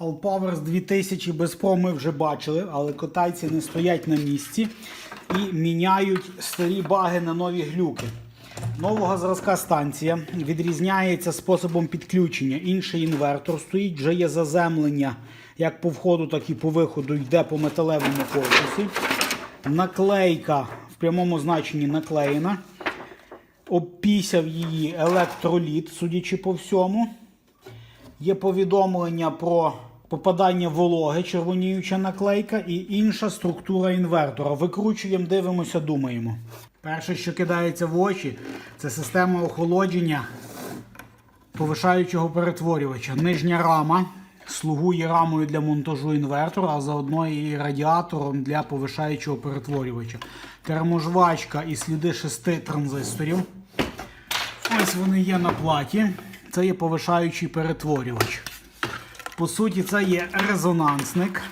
Allpowers 2000 без про ми вже бачили, але китайці не стоять на місці і міняють старі баги на нові глюки. Нового зразка станція відрізняється способом підключення. Інший інвертор стоїть, вже є заземлення як по входу, так і по виходу йде по металевому корпусі. Наклейка в прямому значенні наклеєна. Обпісяв її електроліт, судячи по всьому. Є повідомлення про попадання вологи, червоніюча наклейка і інша структура інвертора. Викручуємо, дивимося, думаємо. Перше, що кидається в очі, це система охолодження повишаючого перетворювача. Нижня рама слугує рамою для монтажу інвертора, а заодно і радіатором для повишаючого перетворювача. Терможвачка і сліди шести транзисторів. Ось вони є на платі. Це є повишаючий перетворювач. По суті, це є резонансник,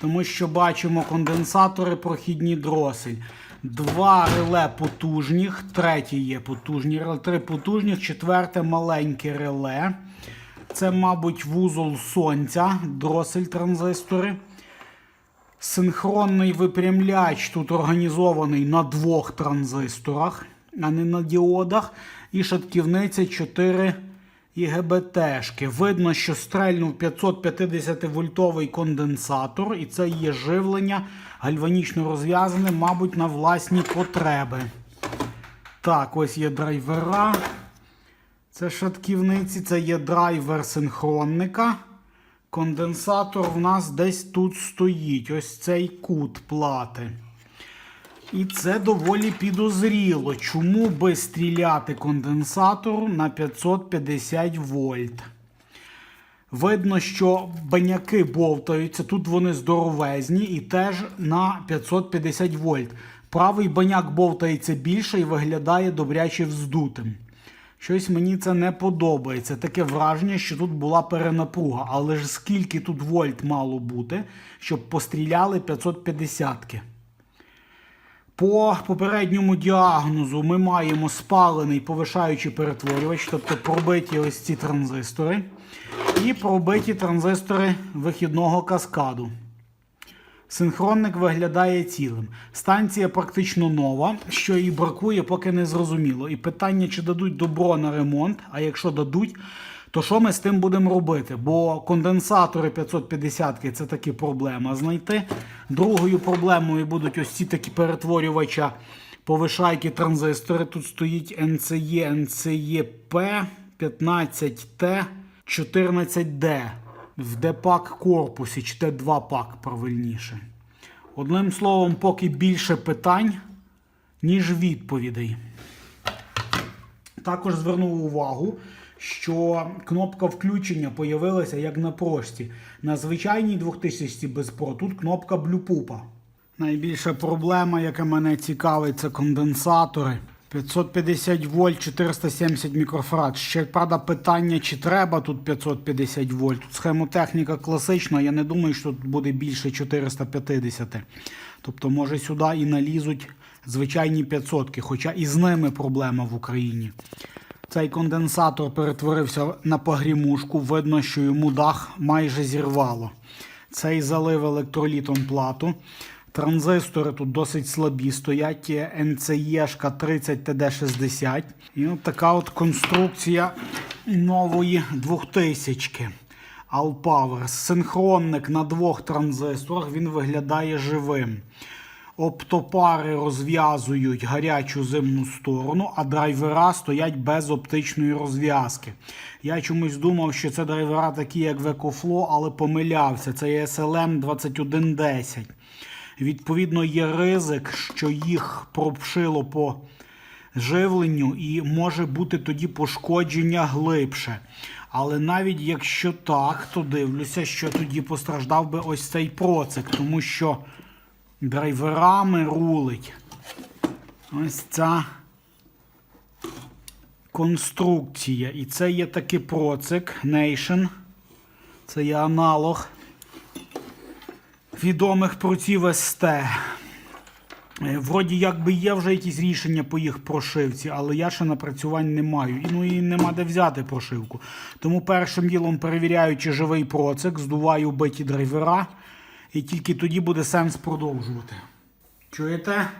тому що бачимо конденсатори, прохідні дросель. Два реле потужних, третє є потужні реле, три потужних, четверте маленьке реле. Це, мабуть, вузол сонця, дросель транзистори. Синхронний випрямляч тут організований на двох транзисторах, а не на діодах. І шатківниця 4 ІГБТшки. Видно, що стрельнув 550 вольтовий конденсатор, і це є живлення гальванічно розв'язане, мабуть, на власні потреби. Так, ось є драйвера. Це шатківниці, це є драйвер синхронника. Конденсатор в нас десь тут стоїть. Ось цей кут плати. І це доволі підозріло. Чому би стріляти конденсатору на 550 вольт? Видно, що баняки бовтаються, тут вони здоровезні і теж на 550 вольт. Правий баняк бовтається більше і виглядає добряче вздутим. Щось мені це не подобається. Таке враження, що тут була перенапруга. Але ж скільки тут вольт мало бути, щоб постріляли 550-ки. По попередньому діагнозу ми маємо спалений повишаючий перетворювач, тобто пробиті ось ці транзистори, і пробиті транзистори вихідного каскаду. Синхронник виглядає цілим. Станція практично нова, що їй бракує, поки не зрозуміло. І питання, чи дадуть добро на ремонт, а якщо дадуть, то що ми з тим будемо робити? Бо конденсатори 550 це таки проблема знайти. Другою проблемою будуть ось ці такі перетворювача повишайки транзистори. Тут стоїть NCE, NCEP 15T 14D в D-пак корпусі, чи Т2 пак правильніше. Одним словом, поки більше питань, ніж відповідей. Також звернув увагу, що кнопка включення появилася як на прошці. На звичайній 2000 без Pro тут кнопка блюпупа. Найбільша проблема, яка мене цікавить, це конденсатори. 550 вольт, 470 мікрофарад. Ще правда питання, чи треба тут 550 вольт. Тут схемотехніка класична, я не думаю, що тут буде більше 450. Тобто, може сюди і налізуть звичайні 500, хоча і з ними проблема в Україні. Цей конденсатор перетворився на погрімушку. Видно, що йому дах майже зірвало. Цей залив електролітом плату. Транзистори тут досить слабі стоять. NCE 30 TD60. І от така от конструкція нової 2000 Allpower. Синхронник на двох транзисторах. Він виглядає живим. Оптопари розв'язують гарячу зимну сторону, а драйвера стоять без оптичної розв'язки. Я чомусь думав, що це драйвера такі, як в EcoFlow, але помилявся. Це є SLM 2110. Відповідно, є ризик, що їх пропшило по живленню, і може бути тоді пошкодження глибше. Але навіть якщо так, то дивлюся, що тоді постраждав би ось цей процик, тому що драйверами рулить. Ось ця конструкція. І це є такий процик Nation. Це є аналог відомих проців СТ. Е, Вроді якби є вже якісь рішення по їх прошивці, але я ще напрацювань не маю. Ну і нема де взяти прошивку. Тому першим ділом перевіряю, чи живий процик, здуваю биті драйвера, і тільки тоді буде сенс продовжувати. Чуєте?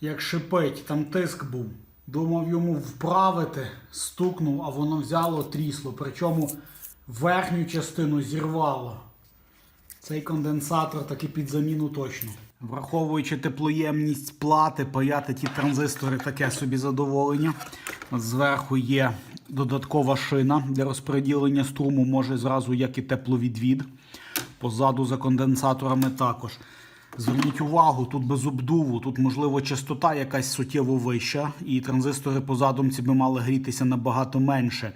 Як шипить, там тиск був. Думав йому вправити, стукнув, а воно взяло трісло. Причому верхню частину зірвало. Цей конденсатор таки під заміну точно. Враховуючи теплоємність плати, паяти ті транзистори таке собі задоволення. От зверху є додаткова шина для розподілення струму, може зразу як і тепловідвід. Позаду за конденсаторами також. Зверніть увагу, тут без обдуву, тут можливо частота якась суттєво вища, і транзистори позаду би мали грітися набагато менше.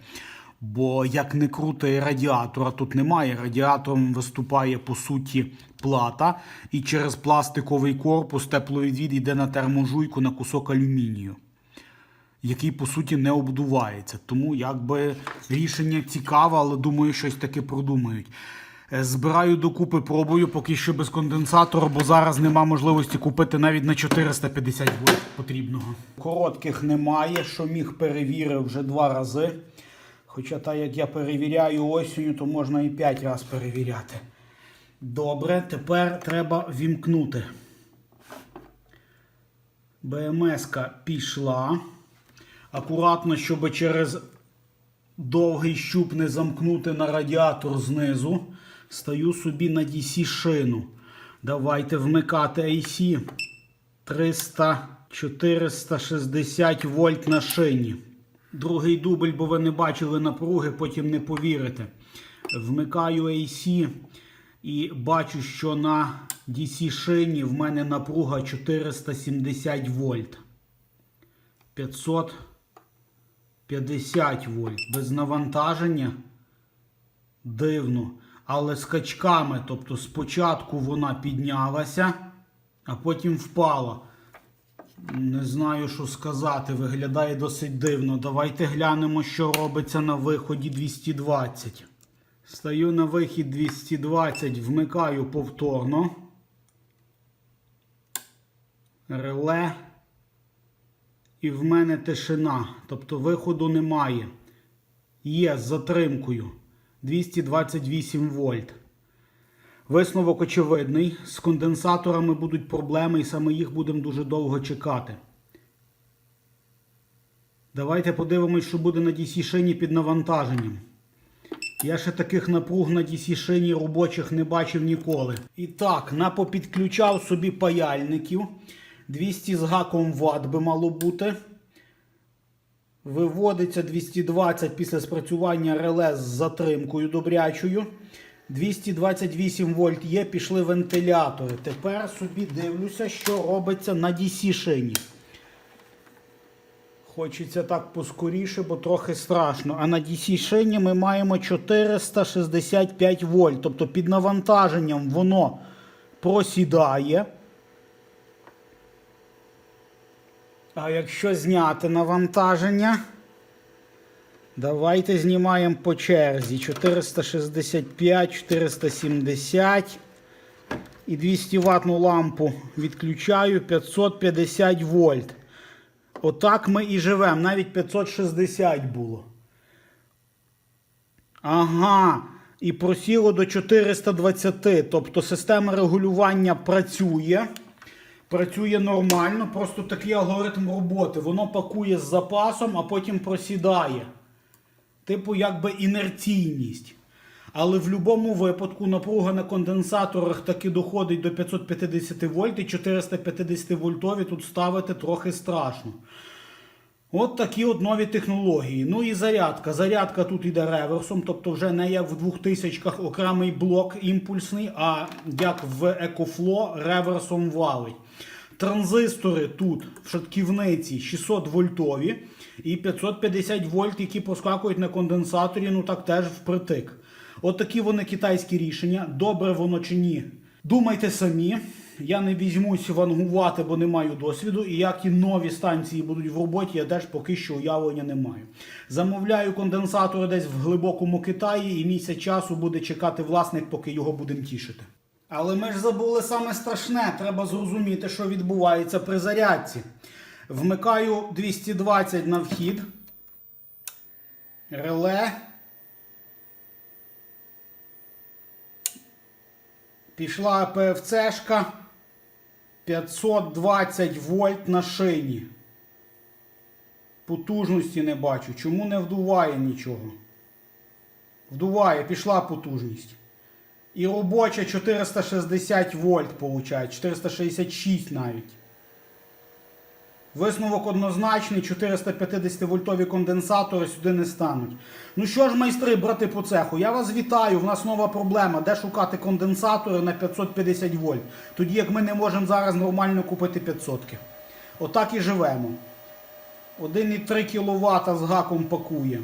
Бо як не крути радіатора тут немає. Радіатором виступає по суті плата, і через пластиковий корпус тепловідвід йде на терможуйку на кусок алюмінію, який по суті не обдувається. Тому якби рішення цікаве, але думаю, щось таке продумають. Е, Збираю докупи, пробую поки що без конденсатора, бо зараз нема можливості купити навіть на 450 вольт потрібного. Коротких немає, що міг перевірив вже два рази. Хоча так як я перевіряю осінню, то можна і 5 разів перевіряти. Добре, тепер треба вімкнути. БМС-ка пішла. Акуратно, щоб через довгий щуп не замкнути на радіатор знизу. Стаю собі на DC шину. Давайте вмикати AC 300 460 вольт на шині. Другий дубль, бо ви не бачили напруги, потім не повірите. Вмикаю AC і бачу, що на DC шині в мене напруга 470 вольт. 550 вольт. Без навантаження. Дивно. Але скачками, тобто спочатку вона піднялася, а потім впала. Не знаю, що сказати. Виглядає досить дивно. Давайте глянемо, що робиться на виході 220. Стаю на вихід 220, вмикаю повторно. Реле. І в мене тишина. Тобто виходу немає. Є з затримкою 228 вольт. Висновок очевидний. З конденсаторами будуть проблеми, і саме їх будемо дуже довго чекати. Давайте подивимось, що буде на DC шині під навантаженням. Я ще таких напруг на DC шині робочих не бачив ніколи. І так, напопідключав собі паяльників. 200 з гаком Вт би мало бути. Виводиться 220 після спрацювання реле з затримкою добрячою. 228 вольт є, пішли вентилятори. Тепер собі дивлюся, що робиться на DC шині. Хочеться так поскоріше, бо трохи страшно. А на DC шині ми маємо 465 вольт. Тобто під навантаженням воно просідає. А якщо зняти навантаження, давайте знімаємо по черзі. 465, 470 і 200 ватну лампу відключаю 550 вольт. Отак ми і живемо. Навіть 560 було. Ага. І просіло до 420. Тобто система регулювання працює. Працює нормально, просто такий алгоритм роботи. Воно пакує з запасом, а потім просідає. Типу, якби інерційність. Але в будь-якому випадку напруга на конденсаторах таки доходить до 550 вольт і 450 вольтові тут ставити трохи страшно. От такі от нові технології. Ну і зарядка. Зарядка тут йде реверсом, тобто вже не як в 2000 окремий блок імпульсний, а як в EcoFlow реверсом валить. Транзистори тут в шатківниці 600 вольтові і 550 вольт, які проскакують на конденсаторі, ну так теж впритик. От такі вони китайські рішення. Добре воно чи ні. Думайте самі. Я не візьмусь вангувати, бо не маю досвіду. І які нові станції будуть в роботі, я теж поки що уявлення не маю. Замовляю конденсатори десь в глибокому Китаї, і місяць часу буде чекати власник, поки його будемо тішити. Але ми ж забули саме страшне. Треба зрозуміти, що відбувається при зарядці. Вмикаю 220 на вхід. Реле. Пішла ПФЦшка. 520 вольт на шині. Потужності не бачу. Чому не вдуває нічого? Вдуває, пішла потужність. І робоча 460 вольт получає, 466 навіть. Висновок однозначний, 450 вольтові конденсатори сюди не стануть. Ну що ж, майстри, брати по цеху, я вас вітаю. В нас нова проблема. Де шукати конденсатори на 550 вольт? Тоді як ми не можемо зараз нормально купити 500. Отак і живемо. 1,3 кВт з гаком пакує.